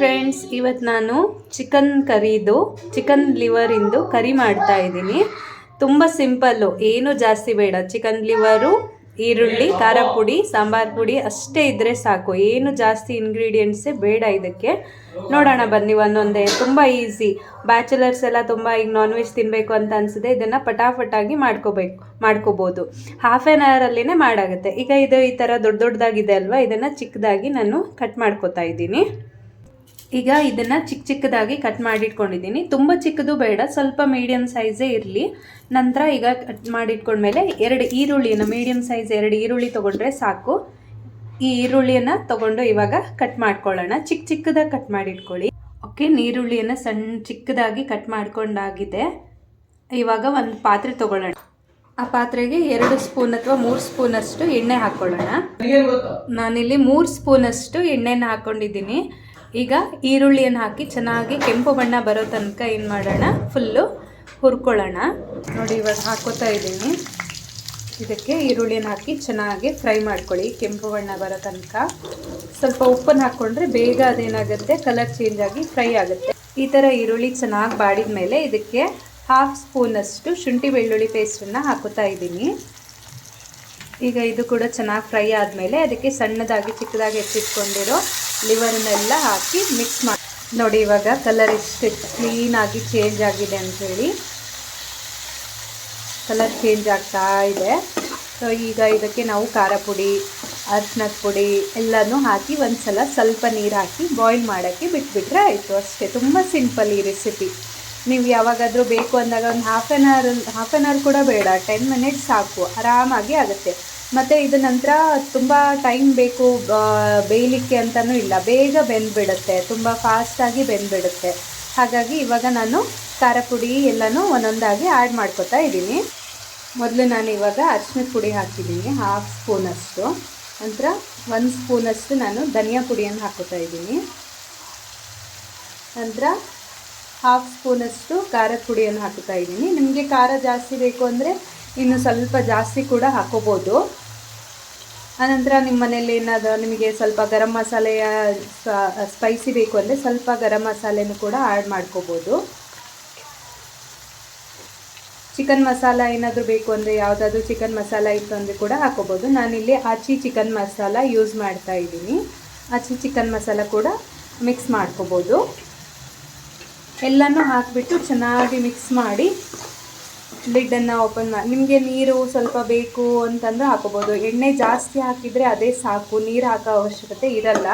Friends ಇವತ್ತು ನಾನು chicken ಕರಿದು ಚಿಕನ್ ಲಿವರಿಂದು ಕರಿ ಮಾಡ್ತಾ ಇದ್ದೀನಿ. ತುಂಬ ಸಿಂಪಲ್ಲು ಏನು ಜಾಸ್ತಿ ಬೇಡ. ಚಿಕನ್ ಲಿವರು ಈರುಳ್ಳಿ, ಖಾರ ಪುಡಿ, ಸಾಂಬಾರ್ ಪುಡಿ ಅಷ್ಟೇ ಇದ್ದರೆ ಸಾಕು. ಏನು ಜಾಸ್ತಿ ಇಂಗ್ರೀಡಿಯೆಂಟ್ಸೇ ಬೇಡ ಇದಕ್ಕೆ. ನೋಡೋಣ ಬನ್ನಿ ಒಂದೊಂದೇ. ತುಂಬ ಈಸಿ ಬ್ಯಾಚುಲರ್ಸ್ ಎಲ್ಲ ತುಂಬ ಈಗ ನಾನ್ ವೆಜ್ ತಿನ್ನಬೇಕು ಅಂತ ಅನಿಸಿದೆ ಇದನ್ನು ಪಟಾಫಟಾಗಿ ಮಾಡ್ಕೋಬೇಕು, ಮಾಡ್ಕೋಬೋದು. ಹಾಫ್ ಆ್ಯನ್ ಅವರಲ್ಲಿನೇ ಮಾಡಾಗುತ್ತೆ. ಈಗ ಇದು ಈ ಥರ ದೊಡ್ಡ ದೊಡ್ಡದಾಗಿದೆ ಅಲ್ವಾ? ಇದನ್ನು ಚಿಕ್ಕದಾಗಿ ನಾನು ಕಟ್ ಮಾಡ್ಕೋತಾ ಇದ್ದೀನಿ. ಈಗ ಇದನ್ನು ಚಿಕ್ಕ ಚಿಕ್ಕದಾಗಿ ಕಟ್ ಮಾಡಿಟ್ಕೊಂಡಿದ್ದೀನಿ. ತುಂಬ ಚಿಕ್ಕದು ಬೇಡ ಸ್ವಲ್ಪ ಮೀಡಿಯಮ್ ಸೈಜೇ ಇರಲಿ. ನಂತರ ಈಗ ಕಟ್ ಮಾಡಿಟ್ಕೊಂಡ್ಮೇಲೆ ಎರಡು ಈರುಳ್ಳಿಯನ್ನು ಮೀಡಿಯಮ್ ಸೈಜ್ ಎರಡು ಈರುಳ್ಳಿ ತೊಗೊಂಡ್ರೆ ಸಾಕು. ಈ ಈರುಳ್ಳಿಯನ್ನು ತೊಗೊಂಡು ಇವಾಗ ಕಟ್ ಮಾಡ್ಕೊಳ್ಳೋಣ. ಚಿಕ್ಕ ಚಿಕ್ಕದಾಗಿ ಕಟ್ ಮಾಡಿಟ್ಕೊಳ್ಳಿ. ಓಕೆ ನೀರುಳ್ಳಿಯನ್ನು ಸಣ್ಣ ಚಿಕ್ಕದಾಗಿ ಕಟ್ ಮಾಡ್ಕೊಂಡಾಗಿದೆ. ಇವಾಗ ಒಂದು ಪಾತ್ರೆ ತೊಗೊಳ್ಳೋಣ. ಆ ಪಾತ್ರೆಗೆ ಎರಡು ಸ್ಪೂನ್ ಅಥವಾ ಮೂರು ಸ್ಪೂನಷ್ಟು ಎಣ್ಣೆ ಹಾಕ್ಕೊಳ್ಳೋಣ. ನಾನಿಲ್ಲಿ ಮೂರು ಸ್ಪೂನಷ್ಟು ಎಣ್ಣೆನ ಹಾಕ್ಕೊಂಡಿದ್ದೀನಿ. ಈಗ ಈರುಳ್ಳಿಯನ್ನು ಹಾಕಿ ಚೆನ್ನಾಗಿ ಕೆಂಪು ಬಣ್ಣ ಬರೋ ತನಕ ಏನು ಮಾಡೋಣ? ಫುಲ್ಲು ಹುರ್ಕೊಳ್ಳೋಣ. ನೋಡಿ, ಇವಾಗ ಹಾಕೋತಾ ಇದ್ದೀನಿ. ಇದಕ್ಕೆ ಈರುಳ್ಳಿಯನ್ನು ಹಾಕಿ ಚೆನ್ನಾಗಿ ಫ್ರೈ ಮಾಡ್ಕೊಳ್ಳಿ. ಕೆಂಪು ಬಣ್ಣ ಬರೋ ತನಕ. ಸ್ವಲ್ಪ ಉಪ್ಪನ್ನು ಹಾಕ್ಕೊಂಡ್ರೆ ಬೇಗ ಅದೇನಾಗುತ್ತೆ? ಕಲರ್ ಚೇಂಜ್ ಆಗಿ ಫ್ರೈ ಆಗುತ್ತೆ. ಈ ಥರ ಈರುಳ್ಳಿ ಚೆನ್ನಾಗಿ ಬಾಡಿದ ಮೇಲೆ ಇದಕ್ಕೆ ಹಾಫ್ ಸ್ಪೂನಷ್ಟು ಶುಂಠಿ ಬೆಳ್ಳುಳ್ಳಿ ಪೇಸ್ಟನ್ನು ಹಾಕೋತಾ ಇದ್ದೀನಿ. ಈಗ ಇದು ಕೂಡ ಚೆನ್ನಾಗಿ ಫ್ರೈ ಆದಮೇಲೆ ಅದಕ್ಕೆ ಸಣ್ಣದಾಗಿ ಚಿಕ್ಕದಾಗಿ ಎತ್ತಿಟ್ಕೊಂಡಿರೋ ಲಿವರ್ನೆಲ್ಲ ಹಾಕಿ ಮಿಕ್ಸ್ ಮಾಡಿ, ನೋಡಿ ಇವಾಗ ಕಲರ್ ಎಷ್ಟು ಕ್ಲೀನಾಗಿ ಚೇಂಜ್ ಆಗಿದೆ ಅಂಥೇಳಿ ಕಲರ್ ಚೇಂಜ್ ಆಗ್ತಾ ಇದೆ. ಸೊ ಈಗ ಇದಕ್ಕೆ ನಾವು ಖಾರ ಪುಡಿ ಅರ್ಶಿನದ ಪುಡಿ ಎಲ್ಲನೂ ಹಾಕಿ ಒಂದು ಸಲ ಸ್ವಲ್ಪ ನೀರು ಹಾಕಿ ಬಾಯ್ಲ್ ಮಾಡೋಕ್ಕೆ ಬಿಟ್ಬಿಟ್ರೆ ಆಯಿತು ಅಷ್ಟೇ. ತುಂಬ ಸಿಂಪಲ್ ಈ ರೆಸಿಪಿ ನೀವು ಯಾವಾಗಾದರೂ ಬೇಕು ಅಂದಾಗ ಒಂದು half an hour half an hour ಕೂಡ ಬೇಡ. ಟೆನ್ ಮಿನಿಟ್ಸ್ ಸಾಕು. ಆರಾಮಾಗಿ ಆಗುತ್ತೆ. ಮತ್ತು ಇದು ನಂತರ ತುಂಬ ಟೈಮ್ ಬೇಕು ಬೇಯಲಿಕ್ಕೆ ಅಂತಲೂ ಇಲ್ಲ. ಬೇಗ ಬೆಂದುಬಿಡುತ್ತೆ. ತುಂಬ ಫಾಸ್ಟಾಗಿ ಬೆಂದುಬಿಡುತ್ತೆ. ಹಾಗಾಗಿ ಇವಾಗ ನಾನು ಖಾರ ಪುಡಿ ಎಲ್ಲನೂ ಒಂದೊಂದಾಗಿ ಆ್ಯಡ್ ಮಾಡ್ಕೊತಾ ಇದ್ದೀನಿ. ಮೊದಲು ನಾನು ಇವಾಗ ಅರ್ಶಿನ ಪುಡಿ ಹಾಕಿದ್ದೀನಿ ಹಾಫ್ ಸ್ಪೂನಷ್ಟು ನಂತರ ಒಂದು ಸ್ಪೂನಷ್ಟು ನಾನು ಧನಿಯಾ ಪುಡಿಯನ್ನು ಹಾಕೋತಾ ಇದ್ದೀನಿ. ನಂತರ ಹಾಫ್ ಸ್ಪೂನಷ್ಟು ಖಾರದ ಪುಡಿಯನ್ನು ಹಾಕುತ್ತಾ ಇದ್ದೀನಿ. ನಿಮಗೆ ಖಾರ ಜಾಸ್ತಿ ಬೇಕು ಅಂದರೆ ಇನ್ನು ಸ್ವಲ್ಪ ಜಾಸ್ತಿ ಕೂಡ ಹಾಕೋಬೋದು. ಆನಂತರ ನಿಮ್ಮ ಮನೇಲಿ ಏನಾದರೂ ನಿಮಗೆ ಸ್ವಲ್ಪ ಗರಂ ಮಸಾಲೆಯ ಸ್ಪೈಸಿ ಬೇಕು ಅಂದರೆ ಸ್ವಲ್ಪ ಗರಂ ಮಸಾಲೆನೂ ಕೂಡ ಆ್ಯಡ್ ಮಾಡ್ಕೋಬೋದು. ಚಿಕನ್ ಮಸಾಲ ಏನಾದರೂ ಬೇಕು ಅಂದರೆ ಯಾವುದಾದ್ರೂ ಚಿಕನ್ ಮಸಾಲ ಇತ್ತು ಅಂದರೆ ಕೂಡ ಹಾಕೋಬೋದು. ನಾನಿಲ್ಲಿ ಆಚಿ ಚಿಕನ್ ಮಸಾಲ ಯೂಸ್ ಮಾಡ್ತಾ ಇದ್ದೀನಿ. ಆಚಿ ಚಿಕನ್ ಮಸಾಲ ಕೂಡ ಮಿಕ್ಸ್ ಮಾಡ್ಕೋಬೋದು. ಎಲ್ಲನೂ ಹಾಕಿಬಿಟ್ಟು ಚೆನ್ನಾಗಿ ಮಿಕ್ಸ್ ಮಾಡಿ ಲಿಡ್ಡನ್ನು ಓಪನ್ ಮಾಡಿ ನಿಮಗೆ ನೀರು ಸ್ವಲ್ಪ ಬೇಕು ಅಂತಂದ್ರೆ ಹಾಕೋಬೋದು ಎಣ್ಣೆ ಜಾಸ್ತಿ ಹಾಕಿದರೆ ಅದೇ ಸಾಕು. ನೀರು ಹಾಕೋ ಅವಶ್ಯಕತೆ ಇರಲ್ಲ.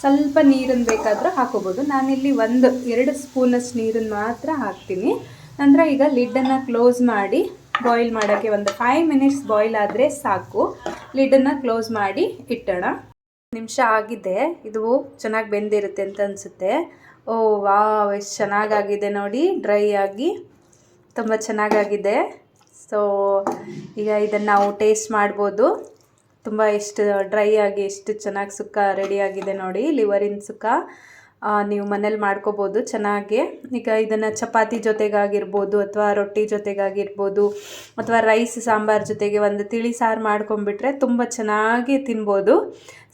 ಸ್ವಲ್ಪ ನೀರನ್ನು ಬೇಕಾದರೂ ಹಾಕೋಬೋದು ನಾನಿಲ್ಲಿ ಒಂದು, ಎರಡು ಸ್ಪೂನಷ್ಟು ನೀರನ್ನು ಮಾತ್ರ ಹಾಕ್ತೀನಿ. ನಂತರ ಈಗ ಲಿಡ್ಡನ್ನು ಕ್ಲೋಸ್ ಮಾಡಿ ಬಾಯ್ಲ್ ಮಾಡೋಕ್ಕೆ ಒಂದು ಫೈವ್ ಮಿನಿಟ್ಸ್ ಬಾಯ್ಲ್ ಆದರೆ ಸಾಕು. ಲಿಡ್ಡನ್ನು ಕ್ಲೋಸ್ ಮಾಡಿ ಇಟ್ಟೋಣ. ನಿಮಿಷ ಆಗಿದೆ. ಇದು ಚೆನ್ನಾಗಿ ಬೆಂದಿರುತ್ತೆ ಅಂತ ಅನಿಸುತ್ತೆ. ಓ ವಾ ಎಷ್ಟು ಚೆನ್ನಾಗಾಗಿದೆ ನೋಡಿ. ಡ್ರೈ ಆಗಿ. ತುಂಬ ಚೆನ್ನಾಗಾಗಿದೆ. ಸೊ ಈಗ ಇದನ್ನು ನಾವು ಟೇಸ್ಟ್ ಮಾಡ್ಬೋದು. ತುಂಬ ಎಷ್ಟು ಡ್ರೈ ಆಗಿ ಎಷ್ಟು ಚೆನ್ನಾಗಿ ಸುಕ್ಕ ರೆಡಿಯಾಗಿದೆ ನೋಡಿ, ಲಿವರಿನ ಸುಕ್ಕ. ನೀವು ಮನೇಲಿ ಮಾಡ್ಕೋಬೋದು ಚೆನ್ನಾಗಿ. ಈಗ ಇದನ್ನು ಚಪಾತಿ ಜೊತೆಗಾಗಿರ್ಬೋದು ಅಥವಾ ರೊಟ್ಟಿ ಜೊತೆಗಾಗಿರ್ಬೋದು ಅಥವಾ ರೈಸ್ ಸಾಂಬಾರು ಜೊತೆಗೆ ಒಂದು ತಿಳಿ ಸಾರು ಮಾಡ್ಕೊಂಬಿಟ್ರೆ ತುಂಬ ಚೆನ್ನಾಗಿ ತಿನ್ಬೋದು.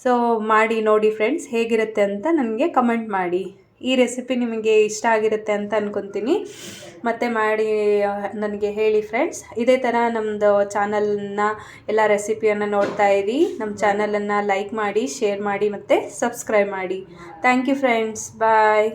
ಸೊ ಮಾಡಿ ನೋಡಿ ಫ್ರೆಂಡ್ಸ್ ಹೇಗಿರುತ್ತೆ ಅಂತ ನನಗೆ ಕಮೆಂಟ್ ಮಾಡಿ. ಈ ರೆಸಿಪಿ ನಿಮಗೆ ಇಷ್ಟ ಆಗಿರುತ್ತೆ ಅಂತ ಅಂದ್ಕೊತೀನಿ ಮತ್ತೆ ಮಾಡಿ ನನಗೆ ಹೇಳಿ ಫ್ರೆಂಡ್ಸ್ ಇದೇ ಥರ ನಮ್ಮದು ಚಾನಲನ್ನ ಎಲ್ಲ ರೆಸಿಪಿಯನ್ನು ನೋಡ್ತಾ ಇರಿ. ನಮ್ಮ ಚಾನಲನ್ನು ಲೈಕ್ ಮಾಡಿ ಶೇರ್ ಮಾಡಿ ಮತ್ತು ಸಬ್ಸ್ಕ್ರೈಬ್ ಮಾಡಿ. Thank you friends bye